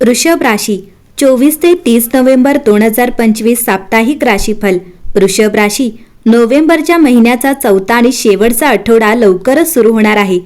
वृषभ राशी चोवीस ते तीस नोव्हेंबर दोन हजार पंचवीस साप्ताहिक राशीफल. वृषभ राशी नोव्हेंबरच्या महिन्याचा चौथा आणि शेवटचा आठवडा लवकरच सुरू होणार आहे.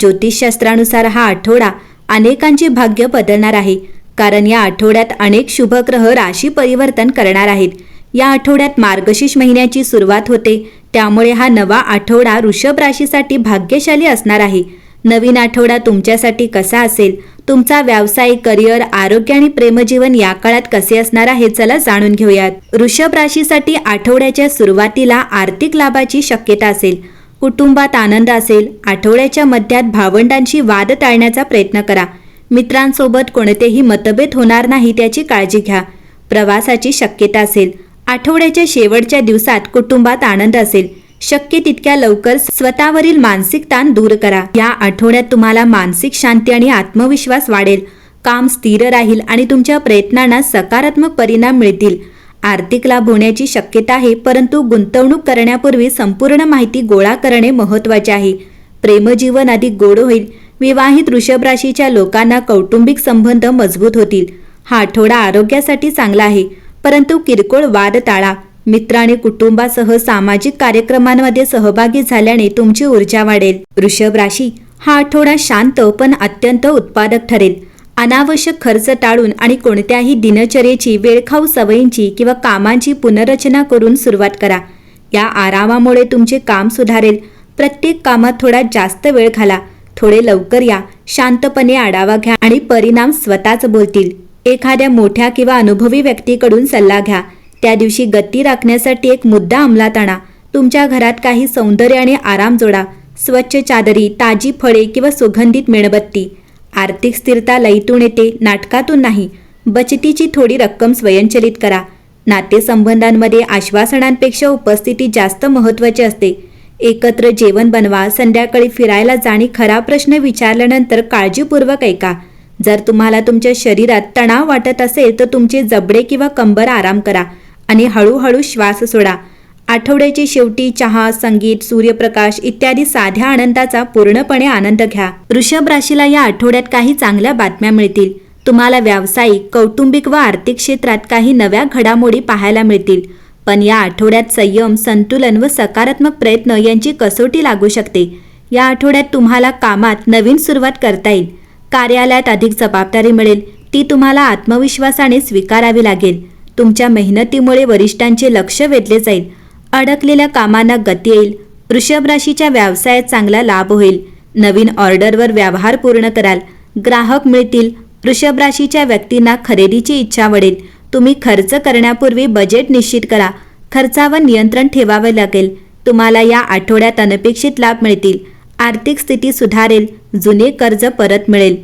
ज्योतिषशास्त्रानुसार हा आठवडा अनेकांचे भाग्य बदलणार आहे कारण या आठवड्यात अनेक शुभग्रह राशी परिवर्तन करणार आहेत. या आठवड्यात मार्गशीर्ष महिन्याची सुरुवात होते त्यामुळे हा नवा आठवडा वृषभ राशीसाठी भाग्यशाली असणार आहे. नवीन आठवडा तुमच्यासाठी कसा असेल? तुमचा व्यावसायिक करिअर आरोग्य आणि प्रेमजीवन या काळात कसे असणार आहे? चला जाणून घेऊयात. वृषभ राशीसाठी आठवड्याच्या सुरुवातीला आर्थिक लाभाची शक्यता असेल. कुटुंबात आनंद असेल. आठवड्याच्या मध्यात भावंडांशी वाद टाळण्याचा प्रयत्न करा. मित्रांसोबत कोणतेही मतभेद होणार नाही त्याची काळजी घ्या. प्रवासाची शक्यता असेल. आठवड्याच्या शेवटच्या दिवसात कुटुंबात आनंद असेल. शक्य तितक्या लवकर स्वतःवरील मानसिक ताण दूर करा. या आठवड्यात तुम्हाला मानसिक शांती आणि आत्मविश्वास वाढेल. काम स्थिर राहील आणि तुमच्या प्रयत्नांना सकारात्मक परिणाम मिळतील. आर्थिक लाभ होण्याची शक्यता आहे परंतु गुंतवणूक करण्यापूर्वी संपूर्ण माहिती गोळा करणे महत्त्वाचे आहे. प्रेमजीवन अधिक गोड होईल. विवाहित वृषभ राशीच्या लोकांना कौटुंबिक संबंध मजबूत होतील. हा आठवडा आरोग्यासाठी चांगला आहे परंतु किरकोळ वाद टाळा. मित्र आणि कुटुंबासह सामाजिक कार्यक्रमांमध्ये सहभागी झाल्याने तुमची ऊर्जा वाढेल. वृषभ राशी हा आठवडा शांत पण अत्यंत उत्पादक ठरेल. अनावश्यक खर्च टाळून आणि कोणत्याही दिनचर्येची वेळखाऊ सवयींची किंवा कामांची पुनर्रचना करून सुरुवात करा. या आरामामुळे तुमचे काम सुधारेल. प्रत्येक कामात थोडा जास्त वेळ घाला. थोडे लवकर या. शांतपणे आढावा घ्या आणि परिणाम स्वतःच बोलतील. एखाद्या मोठ्या किंवा अनुभवी व्यक्तीकडून सल्ला घ्या. त्या दिवशी गती राखण्यासाठी एक मुद्दा अंमलात आणा. तुमच्या घरात काही सौंदर्य आणि आराम जोडा. स्वच्छ चादरी ताजी फळे किंवा सुगंधित मेणबत्ती. आर्थिक स्थिरता लईतून येते नाटकातून नाही. बचतीची थोडी रक्कम स्वयंचलित करा. नातेसंबंधांमध्ये आश्वासनांपेक्षा उपस्थिती जास्त महत्त्वाची असते. एकत्र जेवण बनवा संध्याकाळी फिरायला जाणी खरा प्रश्न विचारल्यानंतर काळजीपूर्वक ऐका. जर तुम्हाला तुमच्या शरीरात तणाव वाटत असेल तर तुमचे जबडे किंवा कंबर आराम करा. आणि हळूहळू श्वास सोडा. आठवड्याची शेवटी चहा संगीत सूर्यप्रकाश इत्यादी साध्या आनंदाचा पूर्णपणे आनंद घ्या. वृषभ राशीला या आठवड्यात काही चांगल्या बातम्या मिळतील. तुम्हाला व्यावसायिक कौटुंबिक व आर्थिक क्षेत्रात काही नव्या घडामोडी पाहायला मिळतील. पण या आठवड्यात संयम संतुलन व सकारात्मक प्रयत्न यांची कसोटी लागू शकते. या आठवड्यात तुम्हाला कामात नवीन सुरुवात करता येईल. कार्यालयात अधिक जबाबदारी मिळेल. ती तुम्हाला आत्मविश्वासाने स्वीकारावी लागेल. तुमच्या मेहनतीमुळे वरिष्ठांचे लक्ष वेधले जाईल. अडकलेल्या कामांना गती येईल. वृषभ राशीच्या व्यवसायात चांगला लाभ होईल. नवीन ऑर्डरवर व्यवहार पूर्ण कराल. ग्राहक मिळतील. वृषभ राशीच्या व्यक्तींना खरेदीची इच्छा वाढेल तुम्ही खर्च करण्यापूर्वी बजेट निश्चित करा. खर्चावर नियंत्रण ठेवावे लागेल. तुम्हाला या आठवड्यात अनपेक्षित लाभ मिळतील. आर्थिक स्थिती सुधारेल. जुने कर्ज परत मिळेल.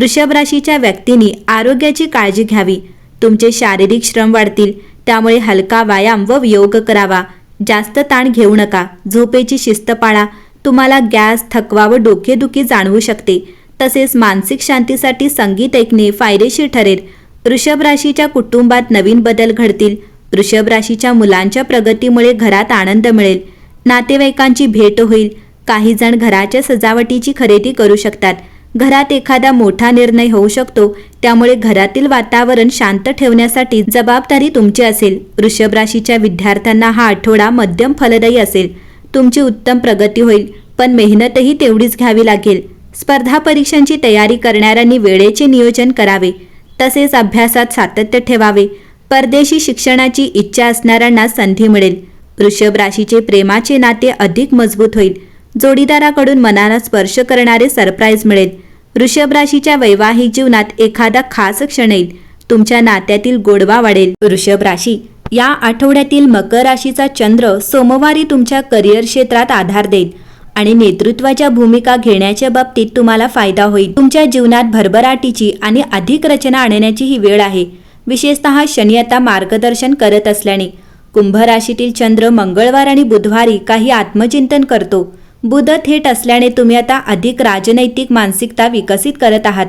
वृषभ राशीच्या व्यक्तींनी आरोग्याची काळजी घ्यावी. तुमचे शारीरिक श्रम वाढतील. त्यामुळे हलका व्यायाम व योग करावा. जास्त ताण घेऊ नका. झोपेची शिस्त पाळा. तुम्हाला गॅस थकवा व डोकेदुखी जाणवू शकते. तसेच मानसिक शांतीसाठी संगीत ऐकणे फायदेशीर ठरेल. वृषभ राशीच्या कुटुंबात नवीन बदल घडतील. वृषभ राशीच्या मुलांच्या प्रगतीमुळे घरात आनंद मिळेल. नातेवाईकांची भेट होईल. काही जण घराच्या सजावटीची खरेदी करू शकतात. घरात एखादा मोठा निर्णय होऊ शकतो त्यामुळे घरातील वातावरण शांत ठेवण्यासाठी जबाबदारी तुमची असेल. वृषभ राशीच्या विद्यार्थ्यांना हा आठवडा मध्यम फलदायी असेल. तुमची उत्तम प्रगती होईल पण मेहनतही तेवढीच घ्यावी लागेल. स्पर्धा परीक्षांची तयारी करणाऱ्यांनी वेळेचे नियोजन करावे तसेच अभ्यासात सातत्य ठेवावे. परदेशी शिक्षणाची इच्छा असणाऱ्यांना संधी मिळेल. वृषभ राशीचे प्रेमाचे नाते अधिक मजबूत होईल. जोडीदाराकडून मनाला स्पर्श करणारे सरप्राईज मिळेल. वृषभ राशीच्या वैवाहिक जीवनात एखादा खास क्षण येईल. तुमच्या नात्यातील गोडवा वाढेल. वृषभ राशी. या आठवड्यातील मकर राशीचा चंद्र सोमवारी तुमच्या करिअर क्षेत्रात आधार देईल आणि नेतृत्वाच्या भूमिका घेण्याच्या बाबतीत तुम्हाला फायदा होईल. तुमच्या जीवनात भरभराटीची आणि अधिक रचना आणण्याची ही वेळ आहे. विशेषतः शनी आता मार्गदर्शन करत असल्याने. कुंभ राशीतील चंद्र मंगळवार आणि बुधवारी काही आत्मचिंतन करतो. बुध थेट असल्याने तुम्ही आता अधिक राजनैतिक मानसिकता विकसित करत आहात.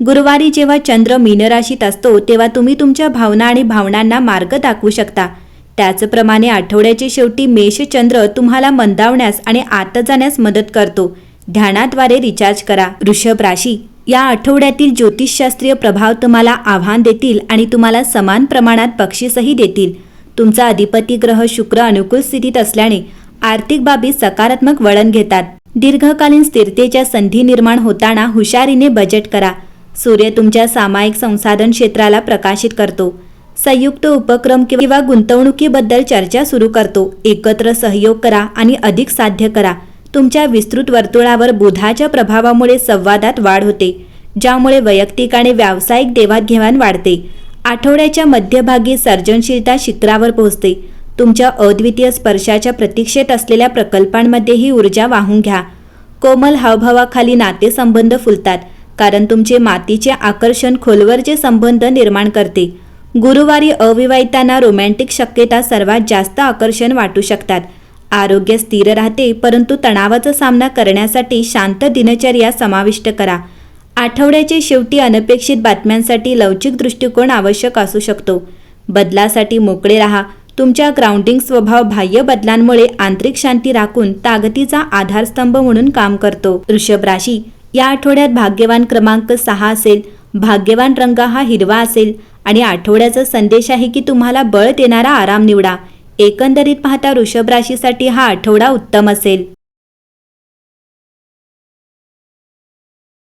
गुरुवारी जेव्हा चंद्र मीनराशीत असतो तेव्हा तुम्ही तुमच्या भावना आणि भावनांना मार्ग दाखवू शकता. त्याचप्रमाणे आठवड्याच्या शेवटी मेष चंद्र तुम्हाला मंदावण्यास आणि आत जाण्यास मदत करतो. ध्यानाद्वारे रिचार्ज करा. वृषभ राशी या आठवड्यातील ज्योतिषशास्त्रीय प्रभाव तुम्हाला आव्हान देतील आणि तुम्हाला समान प्रमाणात बक्षीसही देतील. तुमचा अधिपती ग्रह शुक्र अनुकूल स्थितीत असल्याने आर्थिक बाबी सकारात्मक वळण घेतात. दीर्घकालीन स्थिरतेच्या संधी निर्माण होताना हुशारीने बजेट करा. सूर्य तुमच्या सामायिक संसाधन क्षेत्राला प्रकाशित करतो. संयुक्त उपक्रम किंवा गुंतवणुकीबद्दल चर्चा सुरू करतो. एकत्र सहयोग करा आणि अधिक साध्य करा. तुमच्या विस्तृत वर्तुळावर बुधाच्या प्रभावामुळे संवादात वाढ होते ज्यामुळे वैयक्तिक आणि व्यावसायिक देवाणघेवाण वाढते. आठवड्याच्या मध्यभागी सर्जनशीलता शिखरावर पोहोचते. तुमच्या अद्वितीय स्पर्शाच्या प्रतीक्षेत असलेल्या प्रकल्पांमध्येही ऊर्जा वाहून घ्या. कोमल हावभावाखाली नातेसंबंध फुलतात कारण तुमचे मातीचे आकर्षण खोलवरचे संबंध निर्माण करते. गुरुवारी अविवाहितांना रोमॅन्टिक शक्यता सर्वात जास्त आकर्षण वाटू शकतात. आरोग्य स्थिर राहते परंतु तणावाचा सामना करण्यासाठी शांत दिनचर्या समाविष्ट करा. आठवड्याचे शेवटी अनपेक्षित बातम्यांसाठी लवचिक दृष्टिकोन आवश्यक असू शकतो. बदलासाठी मोकळे राहा. तुमच्या ग्राउंडिंग स्वभाव बाह्य बदलांमुळे आंतरिक शांती राखून ताकदीचा आधारस्तंभ म्हणून काम करतो. वृषभ राशी या आठवड्यात भाग्यवान क्रमांक सहा असेल भाग्यवान रंग हा हिरवा असेल आणि आठवड्याचा संदेश आहे की तुम्हाला बळ देणारा आराम निवडा. एकंदरीत पाहता वृषभ राशीसाठी हा आठवडा उत्तम असेल.